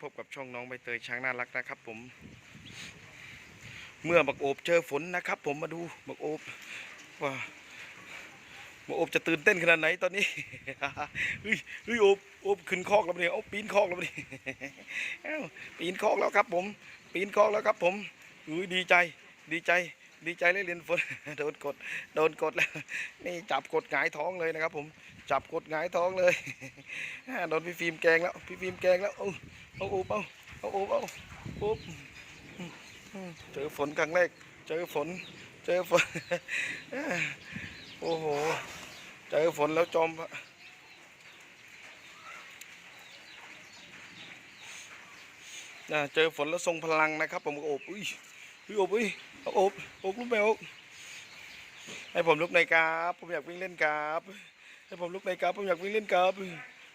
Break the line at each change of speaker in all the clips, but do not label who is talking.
พบกับช่องน้องใบเตยช้างน่ารักนะครับ ผม เมื่อบักโอบเจอฝนนะครับ ผมมาดูบักโอบว่าบักโอบจะตื่นเต้นขนาดไหนตอนนี้เฮ้ยเฮ้ยโอบโอบขึ้นคอกแล้วเนี่ยโอบปีนคอกแล้วเนี่ยปีนคอกแล้วครับ ผม ปีนคอกแล้วครับ ผมอุ้ยดีใจ ดีใจดีใจเลยเรียนฝนโดนกดโดนกดแล้ว นี่จับกดหงายท้องเลยนะครับ ผมจับกดหงายท้องเลยโดนพี่ฟิล์มแกงแล้วพี่ฟิล์มแกงแล้ว เอาอุบเอาเอาอุบเอาอุบเจอฝนครั้งแรก เจอฝน เจอฝน โอ้โห เจอฝนแล้วจมเจอฝนแล้วทรงพลังนะครับ ผมโอบอุ้ยอุ้ยอบอุ้ยเอาอบอบลูกแมวให้ผมลุกในกรับ ผมอยากวิ่งเล่นกรับ ให้ผมลุกในกรับ ผมอยากวิ่งเล่นกรับ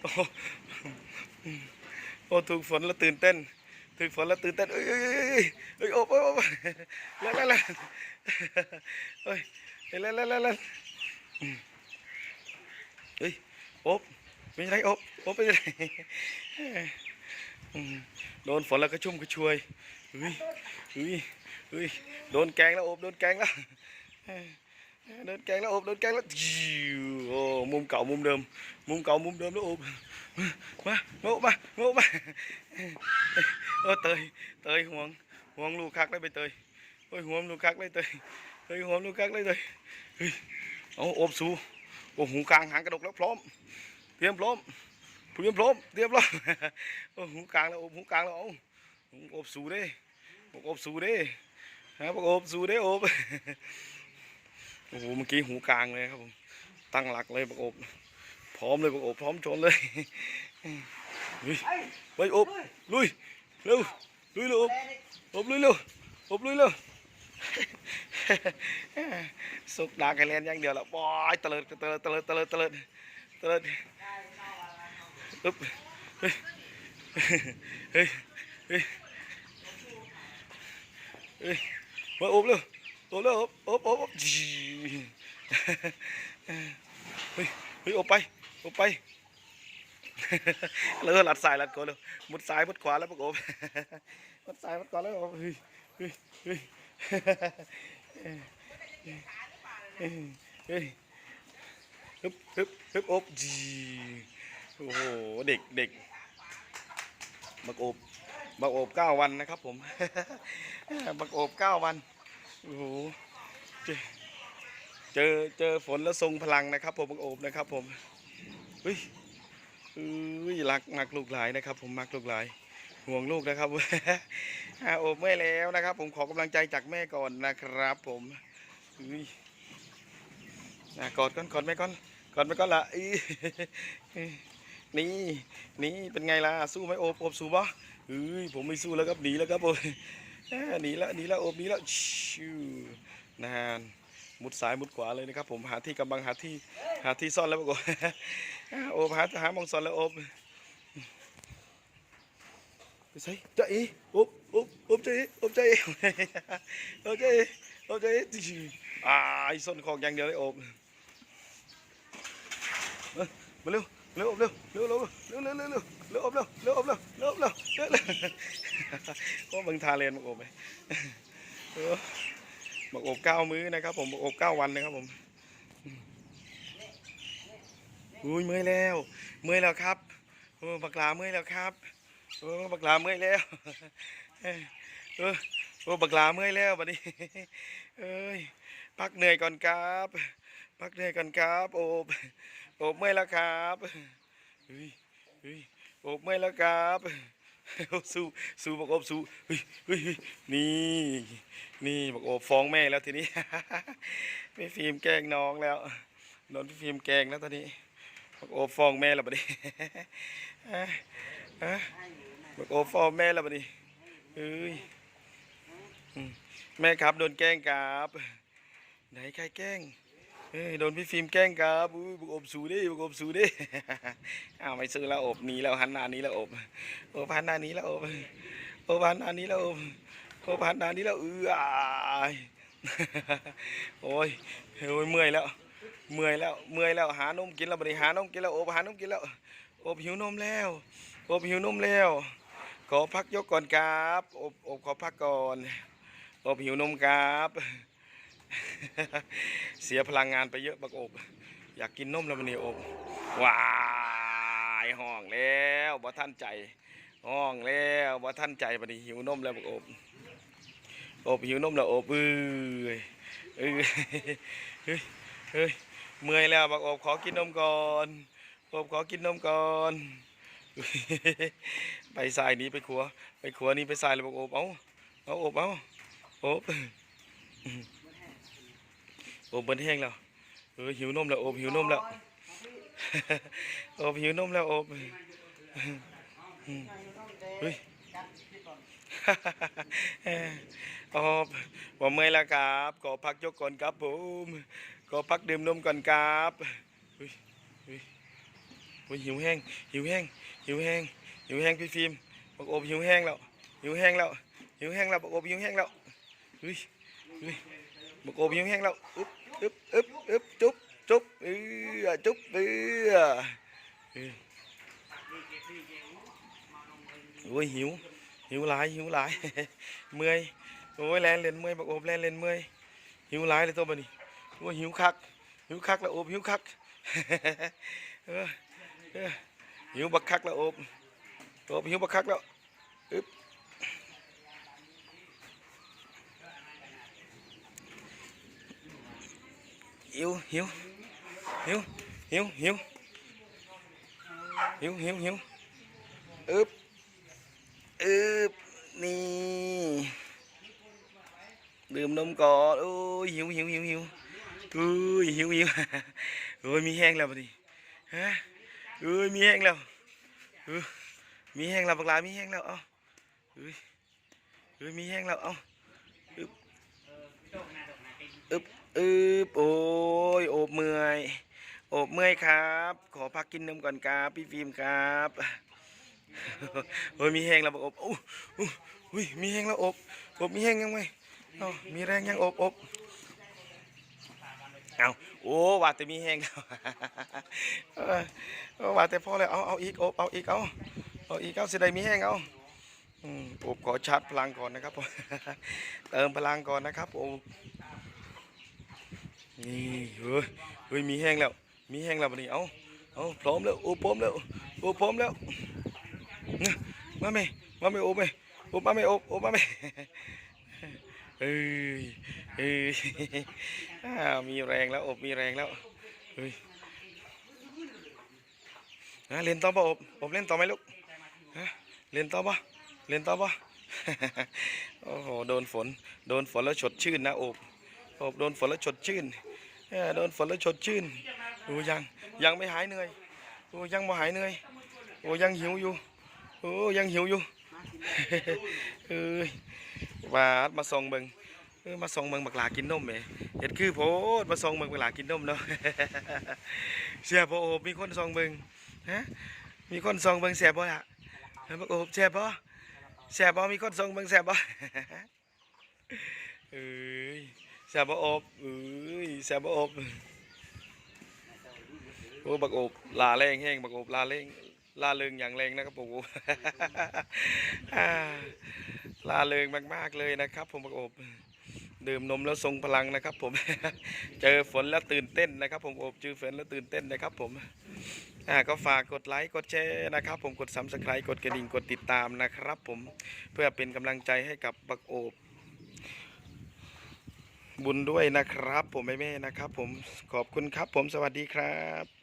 โอ้โอ้ถูกฝนแล้วตื่นเต้นถึงฝนแล้วตื่นเต้นเอ้ยเอ้ยเอ้ยเอ้โอบโอบโอบแล้วแล้วแล้วเฮ้ยแล้วแล้วแล้วแล้วเฮ้ยโอบเป็นไรโอบโอบเป็นไรโดนฝนแล้วก็ชุ่มกระชวยเฮ้ยเฮ้ยเฮ้ยโดนแกงแล้วโอบโดนแกงแล้ว โดนแกงแล้วโอบโดนแกงแล้วจิวโอ้มุมเก่ามุมเดิม มุมเก่ามุมเดิมแล้วโอบมาโอบมาโอบมาโอ้เตยเตยห่วงห่วงลูกคักเลยไปเตยโอ้ยห่วงลูกคักเลยเตยเฮ้ยห่วงลูกคักเลยเตยเฮ้ยเอาโอบสูโอ้หูกลางหางกระดกแล้วพร้อม เตรียมพร้อมเตรียมพร้อมเตรียมพร้อมโอ้หูกลางแล้วโอบหูกลางแล้วเอาโอบสูเด้อกโอบสูเด้ฮะอกโอบสูเด้โอบ โอ้โหเมื่อกี้หูกลางเลยครับผมตั้งหลักเลยบอกอบพร้อมเลยบอกอบพร้อมชนเลยไปอบลุยเร็วลุยเร็วอบอบลุยเร็วอบลุยเร็วสุกดากันเลนอย่างเดียวละบอยเตลิดเตลิดเตลิดเตลิดเตลิดเตลิดอึ๊บเฮ้ยเฮ้ยเฮ้ยเฮ้ยมาอบเร็ว โอบเร็วโอบโอบโอบจีเฮ้ยเฮ้ยโอบไปโอบไปเลือหลัดซ้ายหลัดขวาเลยมุดซ้ายมุดขวาแล้วประกบมุดซ้ายมุดขวาแล้วเฮ้ยเฮ้ยเฮ้ยเฮ้ยฮึบฮึบฮึบอบจีโอ้โหเด็กเด็กบักอบบักอบเก้าวันนะครับผมบักอบเก้าวัน โอ้โหเจอเจอเจอฝนแล้วทรงพลังนะครับ ผมบักอบนะครับ ผมเฮ้ยเอ้ยรักมักลูกหลายนะครับ ผมมักลูกหลายห่วงลูกนะครับอ่าโอบเมื่อแล้วนะครับ ผมขอกำลังใจจากแม่ก่อนนะครับ ผมอุ้ยอะกอดก่อนกอดแม่ก่อนกอดแม่ก่อนละอีนี่นี่เป็นไงล่ะสู้ไหมโอบโอบสู้ปะเฮ้ยผมไม่สู้แล้วครับหนีแล้วครับโอบอ่า หนีแล้วหนีแล้วโอบหนีแล้วชิวนานมุดซ้ายมุดขวาเลยนะครับ ผมหาที่กำบังหาที่หาที่ซ่อนแล้วปรากฏอ่าโอบหาหามองซ่อนแล้วโอบไปใส่ใจอีอุ๊บอุ๊บอบใจอีอบใจอีอบใจอีอบใจอีอ่าไอ้ส้นคอกอย่างเดียวเลยโอบมาเร็ว เร็วอบเร็วเร็วเร็วเร็วเร็วเร็วเร็วเร็วอบเร็วเร็วอบเร็วเร็วเร็วเร็วเร็วโอ้บังทาเลนมาโอบไปเออมาโอบเก้ามื้อนะครับ ผมอบเก้าวันนะครับผมอุ้ยเมื่อยแล้ว เมื่อยแล้วครับโอ้บักลาเมื่อยแล้วครับโอ้บักลาเมื่อยแล้วเออเออโอ้บักลาเมื่อยแล้วบัดนี้เอ้ยพักเหนื่อยก่อนครับพักเหนื่อยก่อนครับโอบ อบเมื่อยแล้วครับเฮ้ยเฮ้ยอบเมื่อยแล้วครับอ้สู้สู้บักอบสู้เฮ้ยเฮ้ยเฮ้ยนี่นี่บักอบฟ้องแม่แล้วทีนี้พี่ฟิล์มแกล้งน้องแล้วโดนพี่ฟิล์มแกล้งแล้วตอนนี้บักอบฟ้องแม่แล้วบัดนี้เฮะบักอบฟ้อร์แม่แล้วบัดนี้เอ้ยแม่ครับโดนแกล้งครับ ไหนใครแกล้ง เอ้ยโดนพี่ฟิล์มแกล้งครับอุ้ยบักอบสูดิบักอบสูดิอ้าวไม่ซื้อแล้วอบหนีแล้วหันหน้านี้แล้วอบอบหันหน้านี้แล้วอบอบหันหน้านี้แล้วอบอบหันหน้านี้แล้วเอออายโอ้ยโอ้ยเมื่อยแล้ว เมื่อยแล้วเมื่อยแล้วหานมกินแล้วบัดนี้หานมกินแล้วอบหานมกินแล้วอบหิวนมแล้วอบหิวนมแล้ว ขอพักยกก่อนครับอบอบขอพักก่อนอบหิวนมครับ เสียพลังงานไปเยอะบักอบ อยากกินนมแล้วบัดนี้โอบว้ายห้องแล้วบ่ท่านใจห้องแล้วบ่ท่านใจบัดนี้หิวนมแล้วบักอบอบหิวนมแล้วอบเอ้ยเอ้ยเฮ้ยเฮ้ยเมื่อยแล้วบักอบขอกินนมก่อนอบขอกินนมก่อนไปสายนี้ไปขัว ไปขัวนี้ไปสายเลยบักโอบเอาเอาโอบเอาโอบ โอบเบิ้นแห้งแล้วเออหิวนมแล้วโอบหิวนมแล้ว โอบหิวนมแล้วโอบเฮ้ยโอบผมเมื่อยแล้วครับขอพักยกก่อนครับผมขอพักดื่มนมก่อนครับเฮ้ยเฮ้ยเฮ้ยหิวแห้งหิวแห้งหิวแห้งหิวแห้งพี่ฟิล์มบอกโอบหิวแห้งแล้วหิวแห้งแล้วหิวแห้งแล้วบอกโอบหิวแห้งแล้วเฮ้ยเฮ้ยบอกโอบหิวแห้งแล้วอึ๊บ อึ๊บอึ๊บอึ๊บจุ๊บจุ๊บเออจุ๊บเออโอ้ยหิว หิวหลายหิวหลาย เมื่อย โอ้ยแลนเล่นเมื่อยบักโอบแลนเล่นเมื่อย หิวหลายเลยตัวบัดนี้โอ้ยหิวคัก หิวคักแล้วโอบหิวคักหิวบักคักแล้วโอบโอบหิวบักคักแล้วอึ๊บ หิวหิวหิวหิวหิวหิวหิวหิวอึ๊บอึบนี่ดื่มนมก่อนโอ้ยหิวหิวหิวหิวเอ้ยหิวหิวโอึบอึบโอ้ยโอบเมื่อยโอบเมื่อยครับ ขอพักกินนมก่อนครับพี่ฟิล์มครับเฮ้ยมีแห้งแล้วบอกอบโอ้โอ้อุ้ยมีแห้งแล้วอบอบมีแห้งยังไงอ้ามีแรงยังอบอบเอาโอ้ว่าแต่มีแห้งแล้วเออเอาว่าแต่พอแล้วเอาเอาอีกอบเอาอีกเอาเอาอีกเอาสิได้มีแห้งเอาอบขอชาร์จพลังก่อนนะครับเติมพลังก่อนนะครับอบ นี่เฮ้ยเฮ้ยมีแห้งแล้ว มีแห้งแล้วบัดนี้ เอาเอาพร้อมแล้ว โอ้พร้อมแล้ว โอ้พร้อมแล้วมาไหมมาไหมโอบไหมโอบมาไหมโอบโอบมาไหมเอ้ยเอ้ยมีแรงแล้วอบมีแรงแล้วเฮ้ยฮะเล่นต่อป่ะอบอบเล่นต่อไหมลูกฮะเล่นต่อป่ะเล่นต่อป่ะโอ้โหโดนฝน โดนฝนแล้วสดชื่นนะอบอบโดนฝนแล้วสดชื่น โดนฝนแล้วสดชื่นโอ้ยังยังไม่หายเหนื่อยโอ้ยังไม่หายเหนื่อยโอ้ยังหิวอยู่โอ้ยังหิวอยู่เอ้ยว่ามาส่องเบิงมาส่องเบิ่งบักหลากินนมแหมเห็ดคือโพดมาส่องเบิ่งบักหลากินนมเนาะเสียบ่โอบมีคนส่องเบิงฮะมีคนส่องเบิงแสบบ่ล่ะบักโอบแสบบ่แสบบ่มีคนส่องเบิงแสบบ่เอ้ แสบอบเอ้ยแสบอบโอ้บักอบลาแรงแห้งบักอบลาแรงลาเริงอย่างแรงนะครับผมลาเริงมากๆเลยนะครับ ผมประกบดื่มนมแล้วทรงพลังนะครับ ผม เจอฝนแล้วตื่นเต้นนะครับ ผมอบเจอฝนแล้วตื่นเต้นนะครับ ผมอ่าก็ฝากกดไลค์กดแชร์นะครับ ผมกดซับสไครต์กดกระดิ่งกดติดตามนะครับ ผมเพื่อเป็นกำลังใจให้กับบักโอบ บุญด้วยนะครับ ผมแม่ๆนะครับ ผมขอบคุณครับ ผมสวัสดีครับ